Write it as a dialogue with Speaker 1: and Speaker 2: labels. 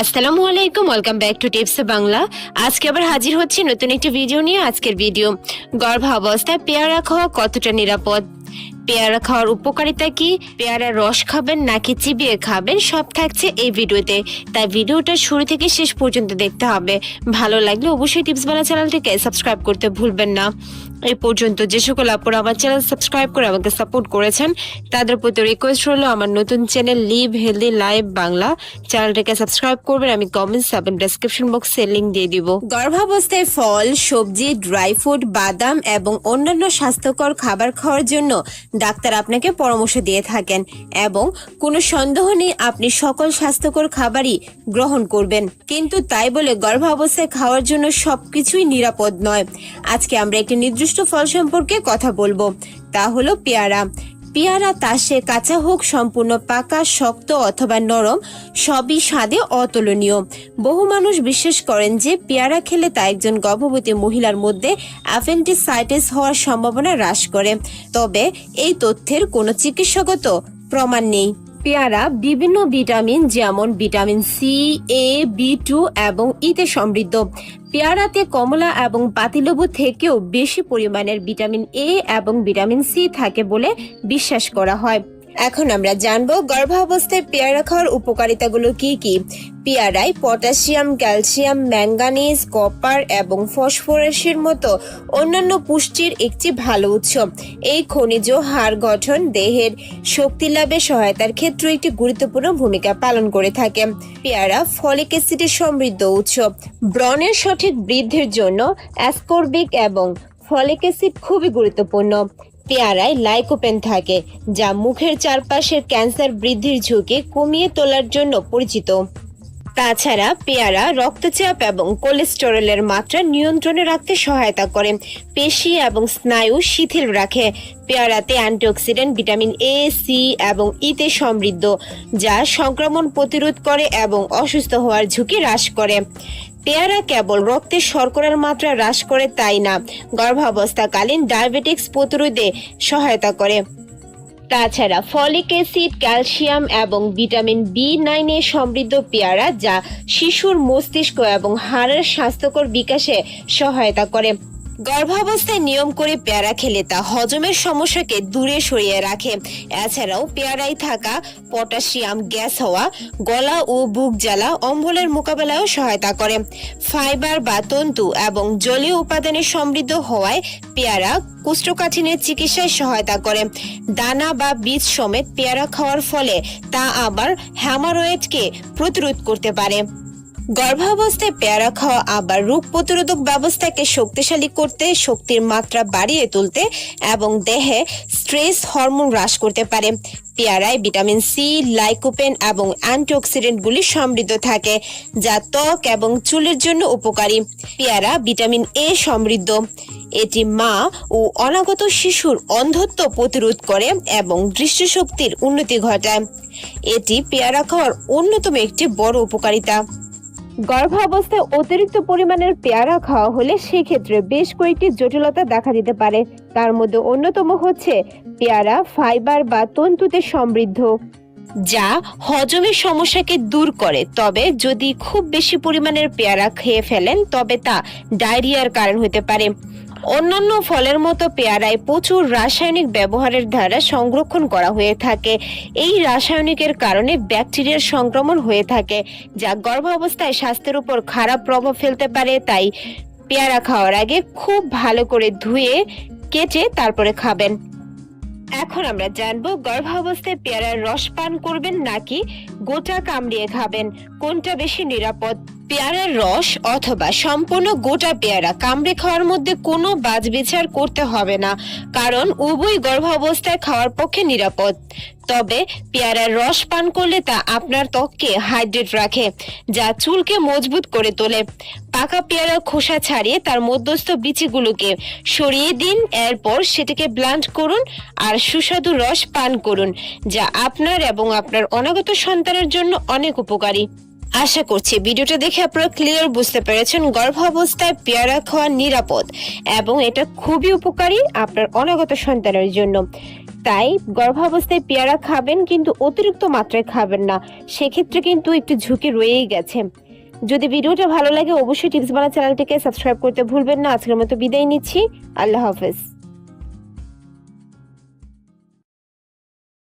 Speaker 1: আসসালামু আলাইকুম welcome back to tips Bangla. আজকে আবার হাজির হচ্ছে নতুন একটি ভিডিও নিয়ে। আজকের ভিডিও গর্ভাবস্থায় পেয়ারা খাওয়া কতটা নিরাপদ? পেয়ারা খাওয়ার উপকারিতা কি? পেয়ারার রস খাবেন নাকি চিবিয়ে খাবেন? সব থাকছে এই ভিডিওতে। তাই ভিডিওটা শুরু থেকে শেষ পর্যন্ত দেখতে হবে। ভালো লাগলে অবশ্যই টিপস বাংলা চ্যানেলটিকে সাবস্ক্রাইব করতে ভুলবেন না। এই পর্যন্ত যে সকল আপুরা আমার চ্যানেল সাবস্ক্রাইব করে আমাকে সাপোর্ট করেছেন, তাদের প্রতি রিকোয়েস্ট হলো আমার নতুন channel live healthy live Bangla. চ্যানেলটাকে সাবস্ক্রাইব করবেন, আমি কমেন্টস এবং ডেসক্রিপশন বক্সে লিংক দিয়ে দিব। গর্ভাবস্থায় ফল, সবজি ড্রাই ফ্রুট বাদাম এবং অন্যান্য স্বাস্থ্যকর খাবার খাওয়ার জন্য ডাক্তার আপনাকে পরামর্শ দিয়ে থাকেন এবং কোনো সন্দেহ নেই আপনি সকল স্বাস্থ্যকর খাবারই গ্রহণ করবেন। কিন্তু তাই বলে গর্ভাবস্থায় খাওয়ার জন্য সবকিছুই নিরাপদ নয়। আজকে আমরা একটি নির্দিষ্ট ফল সম্পর্কে কথা বলব। তা হলো পেয়ারা। পেয়ারা তাসে কাঁচা হোক, সম্পূর্ণ পাকা, শক্ত অথবা নরম, সবই স্বাদে অতুলনীয়। বহু মানুষ বিশ্বাস করেন যে পেয়ারা খেলে তা একজন গর্ভবতী মহিলার মধ্যে অ্যাপেন্ডিসাইটিস হওয়ার সম্ভাবনা হ্রাস করে। তবে এই তথ্যের কোনো চিকিৎসাগত প্রমাণ নেই। পেয়ারা বিভিন্ন ভিটামিন, যেমন vitamin C A B two এবং ইতে সমৃদ্ধ। পেয়ারাতে কমলা এবং পাতিলেবু থেকেও বেশি পরিমাণের ভিটামিন এ এবং ভিটামিন সি থাকে বলে বিশ্বাস করা হয়। এখন আমরা জানব গর্ভাবস্থায় পেয়ারা খাওয়ার উপকারিতাগুলো কি কি? পেয়ারায় পটাশিয়াম, ক্যালসিয়াম, ম্যাঙ্গানিজ, কপার এবং ফসফরাসের মতো অন্যান্য পুষ্টির একটি ভালো উৎস। এই খনিজ হাড় গঠন দেহের শক্তি লাভে সহায়তার ক্ষেত্রে একটি গুরুত্বপূর্ণ ভূমিকা পালন করে থাকে। পেয়ারা ফলিক অ্যাসিডের সমৃদ্ধ উৎস। ব্রণের সঠিক বৃদ্ধির জন্য অ্যাসকর্বিক এবং ফলিক অ্যাসিড খুবই গুরুত্বপূর্ণ। পেয়ারায় লাইকোপেন থাকে, যা মুখের চারপাশের ক্যান্সার বৃদ্ধির ঝুঁকি কমিয়ে তোলার জন্য পরিচিত। তাছাড়া পেয়ারা রক্তচাপ এবং কোলেস্টেরলের মাত্রা নিয়ন্ত্রণে রাখতে সহায়তা করে। পেশি এবং স্নায়ু শিথিল রাখে। পেয়ারাতে অ্যান্টিঅক্সিডেন্ট, ভিটামিন এ সি এবং ইতে সমৃদ্ধ, যা সংক্রমণ প্রতিরোধ করে এবং অসুস্থ হওয়ার ঝুঁকি হ্রাস করে। পেয়ারা কেবল রক্তে শর্করার মাত্রা হ্রাস করে তাই না? গর্ভাবস্থাকালীন ডায়াবেটিক্স প্রতিরোধে সহায়তা করে। তাছাড়া ফলিক অ্যাসিড, ক্যালসিয়াম এবং ভিটামিন বি নাইনে সমৃদ্ধ পেয়ারা যা শিশুর মস্তিষ্ক এবং হাড়ের স্বাস্থ্যকর বিকাশে সহায়তা করে। গর্ভাবস্থায় নিয়ম করে পেয়ারা খেলে তা হজমের সমস্যাকে দূরে সরিয়ে রাখে। এছাড়াও পেয়ারায় থাকা পটাশিয়াম, গ্যাস হওয়া, গলা ও বুক জ্বালা অম্বলের মোকাবেলায়ও সহায়তা করে। ফাইবার বা তন্তু এবং জলীয় উপাদানে সমৃদ্ধ হওয়ায় পেয়ারা কোষ্ঠকাঠিন্যের চিকিৎসায় সহায়তা করে। দানা বা বীজ সমেত পেয়ারা খাওয়ার ফলে তা আবার হ্যামারয়েডকে প্রতিরোধ করতে পারে। গর্ভাবস্থায় পেয়ারা খাওয়া আবার রোগ প্রতিরোধক ব্যবস্থাকে শক্তিশালী করতে, শক্তির মাত্রা বাড়িয়ে তুলতে এবং দেহে স্ট্রেস হরমোন হ্রাস করতে পারে। পেয়ারায় ভিটামিন সি, লাইকোপেন এবং অ্যান্টিঅক্সিডেন্টগুলি সমৃদ্ধ থাকে, যা ত্বক এবং চুলের জন্য উপকারী। পেয়ারা ভিটামিন এ সমৃদ্ধ। এটি মা ও অনাগত শিশুর অন্ধত্ব প্রতিরোধ করে এবং দৃষ্টিশক্তির উন্নতি ঘটায়। এটি পেয়ারা খাওয়ার অন্যতম একটি বড় উপকারিতা। গর্ভাবস্থায় অতিরিক্ত পরিমাণের পেয়ারা খাওয়া হলে সেক্ষেত্রে বেশ কয়েকটি জটিলতা দেখা দিতে পারে। তার মধ্যে অন্যতম হচ্ছে পেয়ারা, ফাইবার বা তন্তুতে সমৃদ্ধ। যা হজমের সমস্যাকে দূর করে। তবে যদি খুব বেশি পরিমাণের পেয়ারা খেয়ে ফেলেন, তবে তা ডায়রিয়ার কারণ হতে পারে। অন্যান্য ফলের মতো পেয়ারায় প্রচুর রাসায়নিক ব্যবহারের দ্বারা সংরক্ষণ করা হয়ে থাকে। এই রাসায়নিকের কারণে ব্যাকটেরিয়ার সংক্রমণ হয়ে থাকে, যা গর্ভাবস্থায় স্বাস্থ্যের উপর খারাপ প্রভাব ফেলতে পারে। তাই পেয়ারা খাওয়ার আগে খুব ভালো করে ধুয়ে কেটে তারপরে খাবেন। এখন আমরা জানব, গর্ভাবস্থায় পেয়ারার রস পান করবেন নাকি গোটা কামড়িয়ে খাবেন? কোনটা বেশি নিরাপদ? পেয়ারার রস অথবা সম্পূর্ণ গোটা পেয়ারা কামড়ে খাওয়ার মধ্যে কোনো বাজবিচার করতে হবে না, কারণ উভয় গর্ভাবস্থায় খাওয়ার পক্ষে নিরাপদ। তবে পেয়ারার রস পান করলে তা আপনার ত্বককে হাইড্রেট রাখে, যা চুলকে মজবুত করে তোলে। পাকা পেয়ারার খোসা ছাড়িয়ে তার মধ্যস্থ বিচিগুলোকে সরিয়ে দিন, এরপর সেটাকে ব্লান্ড করুন আর সুস্বাদু রস পান করুন, যা আপনার এবং আপনার অনাগত সন্তানের জন্য অনেক উপকারী। আশা করছি ভিডিওটা দেখে আপনারা ক্লিয়ার বুঝতে পেরেছেন। গর্ভাবস্থায় পেয়ারা খাওয়া নিরাপদ এবং এটা খুবই উপকারী আপনার অনাগত সন্তানের জন্য। তাই গর্ভাবস্থায় পেয়ারা খাবেন কিন্তু অতিরিক্ত মাত্রায় খাবেন না। সেক্ষেত্রে কিন্তু একটু ঝুঁকি রয়েই গেছে। যদি ভিডিওটা ভালো লাগে, অবশ্যই টিপস বানা চ্যানেলটিকে সাবস্ক্রাইব করতে ভুলবেন না। আজকের মতো বিদায় নিচ্ছি। আল্লাহ হাফেজ।